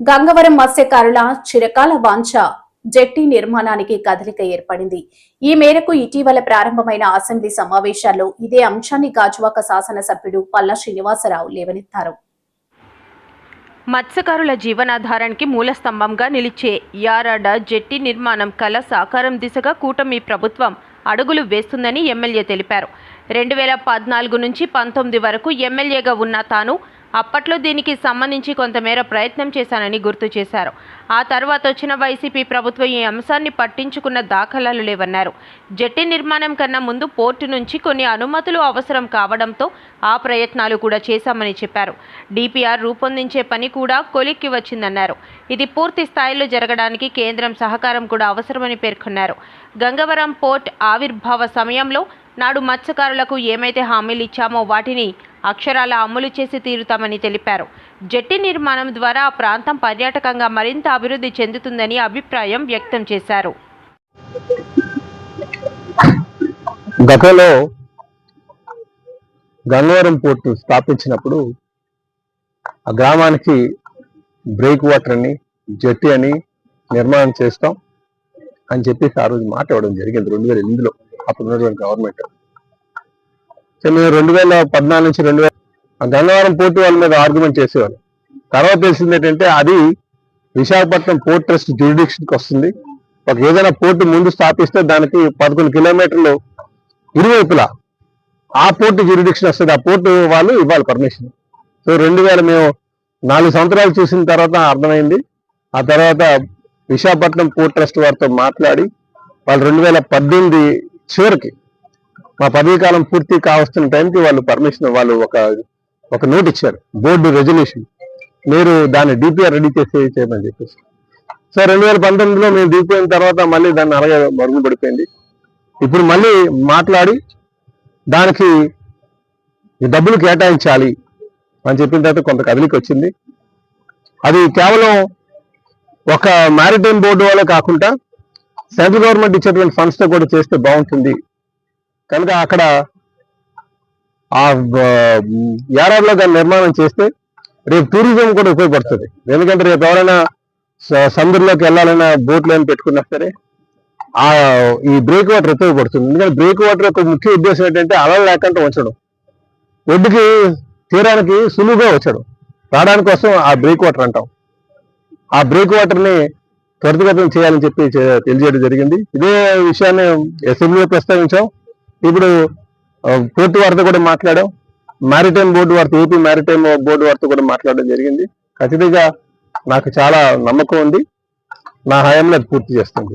గంగవరం మత్స్యకారుల చిరకాల వాంఛ జెట్టి నిర్మాణానికి కదలిక ఏర్పడింది. ఈ మేరకు ఇటీవల ప్రారంభమైన అసెంబ్లీ సమావేశాల్లో ఇదే అంశాన్ని గాజువాక శాసనసభ్యుడు పల్లా శ్రీనివాసరావు లేవనెత్తారు. మత్స్యకారుల జీవనాధారానికి మూలస్తంభంగా నిలిచే యారాడ జెట్టి నిర్మాణం కల సాకారం దిశగా కూటమి ప్రభుత్వం అడుగులు వేస్తుందని ఎమ్మెల్యే తెలిపారు. రెండు వేల పద్నాలుగు నుంచి పంతొమ్మిది వరకు ఎమ్మెల్యేగా ఉన్న తాను అప్పట్లో దీనికి సంబంధించి కొంతమేర ప్రయత్నం చేశానని గుర్తు చేశారు. ఆ తర్వాత వచ్చిన వైసీపీ ప్రభుత్వం ఈ అంశాన్ని పట్టించుకున్న దాఖలాలు లేవన్నారు. జట్టి నిర్మాణం కన్నా ముందు పోర్టు నుంచి కొన్ని అనుమతులు అవసరం కావడంతో ఆ ప్రయత్నాలు కూడా చేశామని చెప్పారు. డిపిఆర్ రూపొందించే పని కూడా కొలిక్కి వచ్చిందన్నారు. ఇది పూర్తి స్థాయిలో జరగడానికి కేంద్రం సహకారం కూడా అవసరమని పేర్కొన్నారు. గంగవరం పోర్ట్ ఆవిర్భావ సమయంలో నాడు మత్స్యకారులకు ఏమైతే హామీలు ఇచ్చామో వాటిని అక్షరాల అమలు చేసి తీరుతామని తెలిపారు. జట్టి నిర్మాణం ద్వారా ఆ ప్రాంతం పర్యాటకంగా మరింత అభివృద్ధి చెందుతుందని అభిప్రాయం వ్యక్తం చేశారు. గతంలో గంగవరం పోర్టు స్థాపించినప్పుడు ఆ గ్రామానికి బ్రేక్ వాటర్ అని జట్టి అని నిర్మాణం చేస్తాం అని చెప్పేసి ఆ రోజు మాట ఇవ్వడం జరిగింది. రెండు వేల ఎనిమిదిలో అప్పుడు ఉన్నటువంటి గవర్నమెంట్. మేము రెండు వేల పద్నాలుగు నుంచి రెండు వేల గంగవరం గన్నవరం పోర్టు వాళ్ళ మీద ఆర్గ్యుమెంట్ చేసేవాళ్ళు. తర్వాత తెలిసింది ఏంటంటే అది విశాఖపట్నం పోర్ట్ ట్రస్ట్ జ్యూరిడిక్షన్కి వస్తుంది. ఒక ఏదైనా పోర్టు ముందు స్థాపిస్తే దానికి పదకొండు కిలోమీటర్లు ఇరువైపులా ఆ పోర్టు జ్యూరిడిక్షన్ వస్తుంది. ఆ పోర్టు వాళ్ళు ఇవ్వాలి పర్మిషన్. సో రెండు వేల మేము నాలుగు సంవత్సరాలు చూసిన తర్వాత అర్థమైంది. ఆ తర్వాత విశాఖపట్నం పోర్ట్ ట్రస్ట్ వారితో మాట్లాడి వాళ్ళు రెండు వేల పద్దెనిమిది చివరికి మా పదవీ కాలం పూర్తి కావస్తున్న టైంకి వాళ్ళు పర్మిషన్ వాళ్ళు ఒక ఒక నోట్ ఇచ్చారు. Board resolution. మీరు దాన్ని డిపిఆర్ రెడీ చేసి చేయమని చెప్పేసి. సో రెండు వేల పంతొమ్మిదిలో మేము దిగిపోయిన తర్వాత మళ్ళీ దాన్ని అలాగే మరుగు పడిపోయింది. ఇప్పుడు మళ్ళీ మాట్లాడి దానికి డబ్బులు కేటాయించాలి అని చెప్పిన తర్వాత కొంత కదిలికి వచ్చింది. అది కేవలం ఒక మ్యారిటైమ్ బోర్డు వల్ల కాకుండా సెంట్రల్ గవర్నమెంట్ ఇచ్చేటువంటి ఫండ్స్తో కూడా చేస్తే బాగుంటుంది. కనుక అక్కడ ఆ యారాబ్లో దాన్ని నిర్మాణం చేస్తే రేపు టూరిజం కూడా ఉపయోగపడుతుంది. ఎందుకంటే రేపు ఎవరైనా స- సముద్రంలోకి వెళ్ళాలన్నా బోట్లు ఏమి పెట్టుకున్నా సరే ఆ ఈ బ్రేక్ వాటర్ ఉపయోగపడుతుంది. ఎందుకంటే బ్రేక్ వాటర్ యొక్క ముఖ్య ఉద్దేశం ఏంటంటే అలలు లేకుండా ఉంచడం. ఒడ్డుకి తీరానికి సులువుగా వచ్చాడు రావడానికి కోసం ఆ బ్రేక్ వాటర్ అంటాం. ఆ బ్రేక్ వాటర్ని త్వరితగతం చేయాలని చెప్పి తెలియజేయడం జరిగింది. ఇదే విషయాన్ని అసెంబ్లీలో ప్రస్తావించాం. ఇప్పుడు పోర్టు వారితో కూడా మాట్లాడాం. మ్యారిటైమ్ బోర్డు వారితో ఏపీ మ్యారిటైమ్ బోర్డు వారితో కూడా మాట్లాడడం జరిగింది. ఖచ్చితంగా నాకు చాలా నమ్మకం ఉంది. నా హయాంలో అది పూర్తి చేస్తుంది